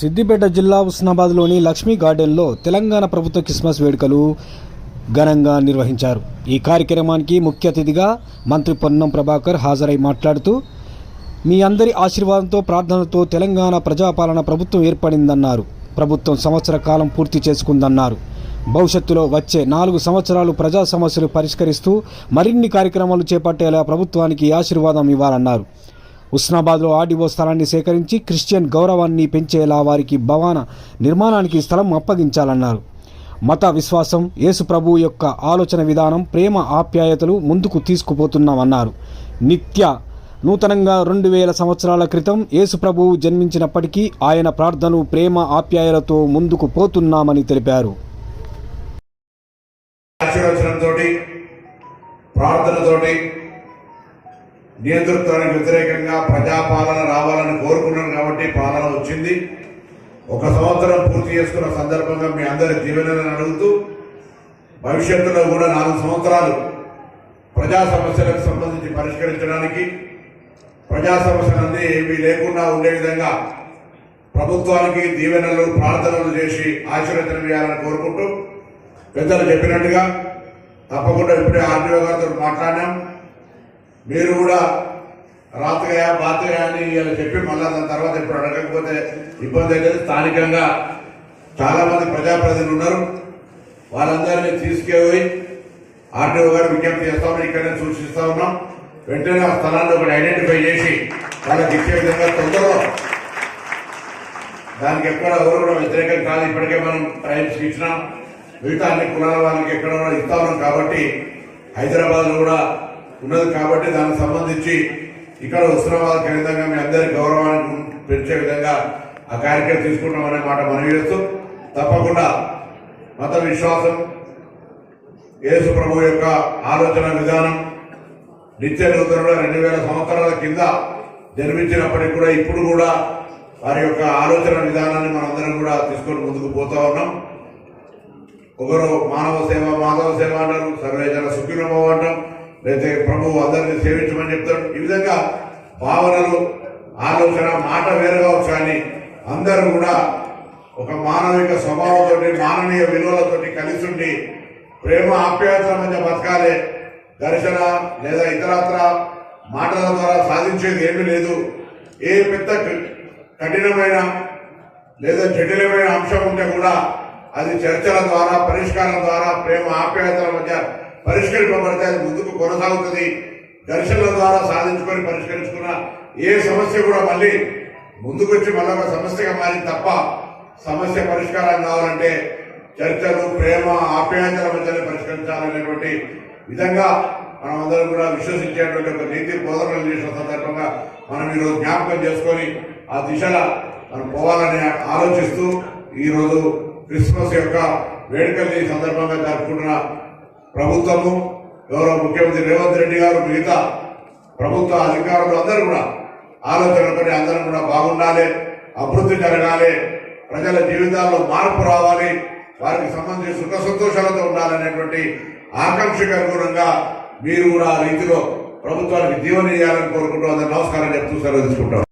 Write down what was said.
సిద్దిపేట జిల్లా ఉస్నాబాద్లోని లక్ష్మీ గార్డెన్లో తెలంగాణ ప్రభుత్వ క్రిస్మస్ వేడుకలు ఘనంగా నిర్వహించారు. ఈ కార్యక్రమానికి ముఖ్య అతిథిగా మంత్రి పొన్నం ప్రభాకర్ హాజరై మాట్లాడుతూ మీ అందరి ఆశీర్వాదంతో ప్రార్థనతో తెలంగాణ ప్రజాపాలన ప్రభుత్వం ఏర్పడిందన్నారు. ప్రభుత్వం సంవత్సర కాలం పూర్తి చేసుకుందన్నారు. భవిష్యత్తులో వచ్చే నాలుగు సంవత్సరాలు ప్రజా సమస్యలు పరిష్కరిస్తూ మరిన్ని కార్యక్రమాలు చేపట్టేలా ప్రభుత్వానికి ఆశీర్వాదం ఇవ్వాలన్నారు. ఉస్నాబాద్లో ఆర్డీఓ స్థలాన్ని సేకరించి క్రిస్టియన్ గౌరవాన్ని పెంచేలా వారికి భవన నిర్మాణానికి స్థలం అప్పగించాలన్నారు. మత విశ్వాసం యేసు ప్రభు యొక్క ఆలోచన విధానం ప్రేమ ఆప్యాయతలు ముందుకు తీసుకుపోతున్నామన్నారు. నిత్య నూతనంగా రెండు వేల సంవత్సరాల క్రితం యేసు ప్రభువు జన్మించినప్పటికీ ఆయన ప్రార్థనలు ప్రేమ ఆప్యాయలతో ముందుకు పోతున్నామని తెలిపారు. ప్రార్థనతోటి నియంతృత్వానికి వ్యతిరేకంగా ప్రజాపాలన రావాలని కోరుకున్నాను కాబట్టి పాలన వచ్చింది. ఒక సంవత్సరం పూర్తి చేసుకున్న సందర్భంగా మీ అందరి దీవెనలను అడుగుతూ భవిష్యత్తులో కూడా నాలుగు సంవత్సరాలు ప్రజా సమస్యలకు సంబంధించి పరిష్కరించడానికి ప్రజా సమస్యలన్నీ ఏమీ లేకుండా ఉండే విధంగా ప్రభుత్వానికి దీవెనలు ప్రార్థనలు చేసి ఆశీర్వచనం చేయాలని కోరుకుంటూ పెద్దలు చెప్పినట్టుగా తప్పకుండా ఇప్పుడే ఆర్టీఓ గారితో మాట్లాడినాం. మీరు కూడా రాతగా బాతగా అని ఇలా చెప్పి మళ్ళా దాని తర్వాత ఇప్పుడు అడగకపోతే ఇబ్బంది అయితే స్థానికంగా చాలామంది ప్రజాప్రతినిధులు ఉన్నారు. వాళ్ళందరినీ తీసుకెళ్ళి ఆర్టీఓ గారు విజ్ఞప్తి చేస్తా ఉన్నాం. ఇక్కడనే సూచిస్తా ఉన్నాం. వెంటనే ఆ స్థలాన్ని ఒకటి ఐడెంటిఫై చేసి వాళ్ళకి ఇచ్చే విధంగా తొందరలో దానికి ఎక్కడ ఎవరు కూడా వ్యతిరేకం కాదు. ఇప్పటికే మనం టైమ్స్ ఇచ్చినాం. మిగతా అన్ని కులాల వాళ్ళకి ఎక్కడ కూడా ఇస్తా ఉన్నాం కాబట్టి హైదరాబాద్లో కూడా ఉన్నది కాబట్టి దానికి సంబంధించి ఇక్కడ ఉస్మానాబాద్ కేంద్రంగా మీ అందరి గౌరవాన్ని పెంచే విధంగా ఆ కార్యక్రమం తీసుకుంటామనే మాట మనవి చేస్తూ తప్పకుండా మత విశ్వాసం యేసు ప్రభు యొక్క ఆలోచన విధానం నిత్య నూతనుడు రెండు వేల సంవత్సరాల కింద జన్మించినప్పటికీ కూడా ఇప్పుడు కూడా వారి యొక్క ఆలోచన విధానాన్ని మనందరం కూడా తీసుకొని ముందుకు పోతా ఉన్నాం. ఒకరు మానవ సేవ మాధవ సేవ అంటారు సర్వేజన సుఖినభవ అంటాం లేదా ప్రభు అందరిని సేవించమని చెప్తాడు. ఈ విధంగా భావనలు ఆలోచన మాట వేరు కావచ్చు కానీ అందరూ కూడా ఒక మానవిక స్వభావంతో మానవీయ విలువలతోటి కలిసి ఉండి ప్రేమ ఆప్యాయతల మధ్య బతకాలే. దర్శన లేదా ఇతరత్ర మాటల ద్వారా సాధించేది ఏమీ లేదు. ఏ పెద్ద కఠినమైన లేదా జటిలమైన అంశం ఉంటే కూడా అది చర్చల ద్వారా పరిష్కారం ద్వారా ప్రేమ ఆప్యాయతల మధ్య పరిష్కరింపబడితే అది ముందుకు కొనసాగుతుంది. దర్శనం ద్వారా సాధించుకొని పరిష్కరించుకున్న ఏ సమస్య కూడా మళ్ళీ ముందుకొచ్చి మళ్ళీ ఒక సమస్యగా మారింది తప్ప సమస్య పరిష్కారం కావాలంటే చర్చలు ప్రేమ ఆప్యాయతల మధ్యనే పరిష్కరించాలనేటువంటి విధంగా మనం అందరం కూడా విశ్వసించేటువంటి ఒక నీతి బోధనలు చేసిన సందర్భంగా మనం ఈరోజు జ్ఞాపకం చేసుకొని ఆ దిశగా మనం పోవాలని ఆలోచిస్తూ ఈరోజు క్రిస్మస్ యొక్క వేడుకల్ని సందర్భంగా జరుపుకుంటున్న ప్రభుత్వము గౌరవ ముఖ్యమంత్రి రేవంత్ రెడ్డి గారు మిగతా ప్రభుత్వ అధికారులు అందరూ కూడా ఆలోచనతోటి అందరం కూడా బాగుండాలి అభివృద్ధి జరగాలి ప్రజల జీవితాల్లో మార్పు రావాలి వారికి సంబంధించి సుఖ సంతోషాలతో ఉండాలనేటువంటి ఆకాంక్షకు అనుగుణంగా మీరు కూడా ఆ రీతిలో ప్రభుత్వానికి జీవన కోరుకుంటూ అందరు నమస్కారం చెప్తూ సెలవు తీసుకుంటాం.